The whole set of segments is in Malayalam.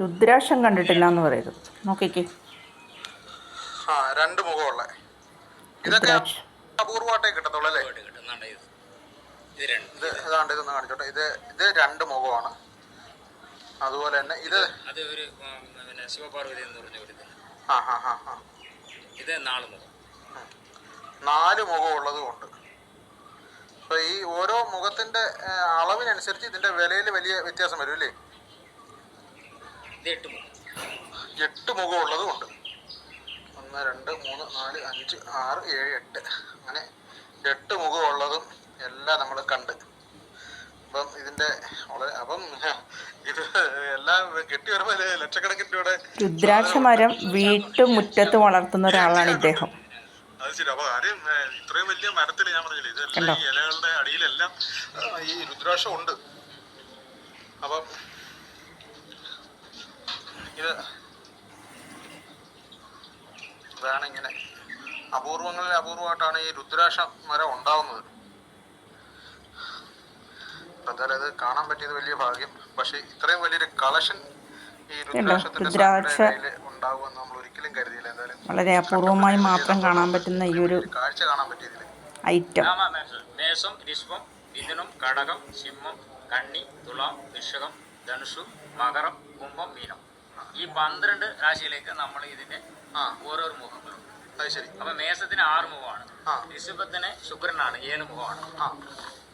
രുദ്രാക്ഷം കണ്ടിട്ടില്ല എന്ന് പറയരുത്. നോക്കിക്കേ. ആ രണ്ട് മുഖമുള്ള. ഇതൊക്കെ രുദ്രാക്ഷം. അപൂർവമായിട്ടേ കിട്ടത്തുള്ളൂ അല്ലേ? ഇത്. ഇതാണ്ട് ഇതൊന്ന് കാണിച്ചോട്ടെ. ഇത് ഇത് രണ്ട് മുഖമാണ്. അതുപോലെ തന്നെ ഇത് അത് ഒരു പിന്നെ ശിവപാർവതി എന്ന് പറഞ്ഞ ഒരു ഇത് ആ ഹാ ഹാ ഹാ ഇത് നാല് മുഖം. നാല് ഉണ്ട്. അപ്പൊ ഈ ഓരോ മുഖത്തിന്റെ അളവിനനുസരിച്ച് ഇതിന്റെ വിലയിൽ വലിയ വ്യത്യാസം വരും അല്ലേ? എട്ട് മുഖം. എട്ട് മുഖമുള്ളതും ഉണ്ട്. ഒന്ന് രണ്ട് മൂന്ന് നാല് അഞ്ച് ആറ് ഏഴ് എട്ട്. അങ്ങനെ എട്ട് മുഖമുള്ളതും എല്ലാം നമ്മൾ കണ്ട്. അപ്പം ഇതിന്റെ വളരെ അപ്പം ഇത് എല്ലാം കെട്ടി വരുമ്പോൾ ലക്ഷക്കണക്കിന് രൂപയുടെ രുദ്രാക്ഷ മരം വീട്ടുമുറ്റത്ത് വളർത്തുന്ന ഒരാളാണ് ഇദ്ദേഹം. അത് ശരി. അപ്പൊ കാര്യം ഇത്രയും വലിയ മരത്തിൽ ഞാൻ പറഞ്ഞില്ലേ ഇതെല്ലാം ഈ ഇലകളുടെ അടിയിലെല്ലാം ഈ രുദ്രാക്ഷം ഉണ്ട്. അപ്പം ഇത് ഇതാണ് ഇങ്ങനെ അപൂർവങ്ങളിൽ അപൂർവമായിട്ടാണ് ഈ രുദ്രാക്ഷ മരം ഉണ്ടാവുന്നത്. എന്തായാലും ഇത് കാണാൻ പറ്റിയത് വലിയ ഭാഗ്യം. പക്ഷെ ഇത്രയും വലിയൊരു കളക്ഷൻ ഈ രുദ്രാക്ഷത്തിന്റെ രുദ്രാക്ഷ ഉണ്ടാവുമെന്ന് നമ്മൾ ഒരിക്കലും കരുതിയില്ല. എന്തായാലും വളരെ അപൂർവമായി മാത്രം കാണാൻ പറ്റുന്ന ഈ ഒരു കാഴ്ച കാണാൻ പറ്റിയതിൽ. ഐറ്റം. മേഷം രിഷ്പം മിഥുനം കടകം സിംഹം കണ്ണി തുലാം വൃഷകം ധനുഷു മകരം കുംഭം മീനം. ഈ പന്ത്രണ്ട് രാശിയിലേക്ക് നമ്മൾ ഇതിന്റെ ആ ഓരോ മുഖങ്ങളും അത് ശരി. അപ്പൊ മേസത്തിന് ആറ് മുഖമാണ്. ഋഷഭത്തിന് ശുക്രനാണ് ഏഴ് മുഖമാണ്.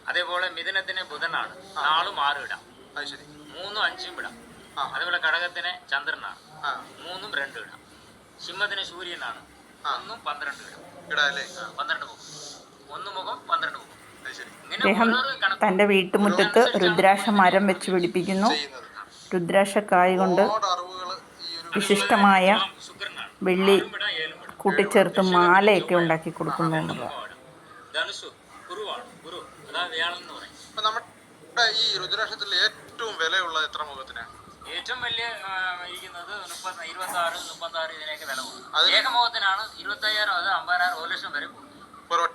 അതേപോലെ മിഥുനത്തിന് ബുധനാണ് നാളും ആറും ഇടാം. അത് ശരി. മൂന്നും അഞ്ചും ഇടാം. ആ. അതേപോലെ ഘടകത്തിന് ചന്ദ്രനാണ് ആ. മൂന്നും രണ്ടും ഇടാം. സിംഹത്തിന് സൂര്യനാണ്. ഒന്നും പന്ത്രണ്ട് ഇടാം. പന്ത്രണ്ട് മുഖം. ഒന്ന് മുഖം പന്ത്രണ്ട് മുഖം. അദ്ദേഹം തന്റെ തന്റെ വീട്ടുമുറ്റത്ത് രുദ്രാക്ഷ മരം വെച്ച് പിടിപ്പിക്കുന്നു. രുദ്രാക്ഷ രുദ്രാക്ഷക്കായ കൊണ്ട് ഒരുപാട് അറിവുകൾ ഈ ഒരു വിശിഷ്ടമായ വെള്ളി കൂട്ടിച്ചേർത്ത് മാലയൊക്കെ ഉണ്ടാക്കി കൊടുക്കുന്നു എന്നുള്ളത് ഈ രുദ്രാക്ഷത്തിൽ ഏറ്റവും വിലയുള്ള എത്ര മുഖത്തിനാണ് ഏറ്റവും വലിയ ഇരിക്കുന്നത് മുപ്പത്തി ഇരുപത്തി ആറ് മുപ്പത്തി ആറ് ഇതിനൊക്കെ വില ഏക പോകും ഏകമുഖത്തിനാണ് ഇരുപത്തയ്യായിരം അത് അമ്പതിനായിരം ഒരു ലക്ഷം വരെ പോകും ഒരൊറ്റ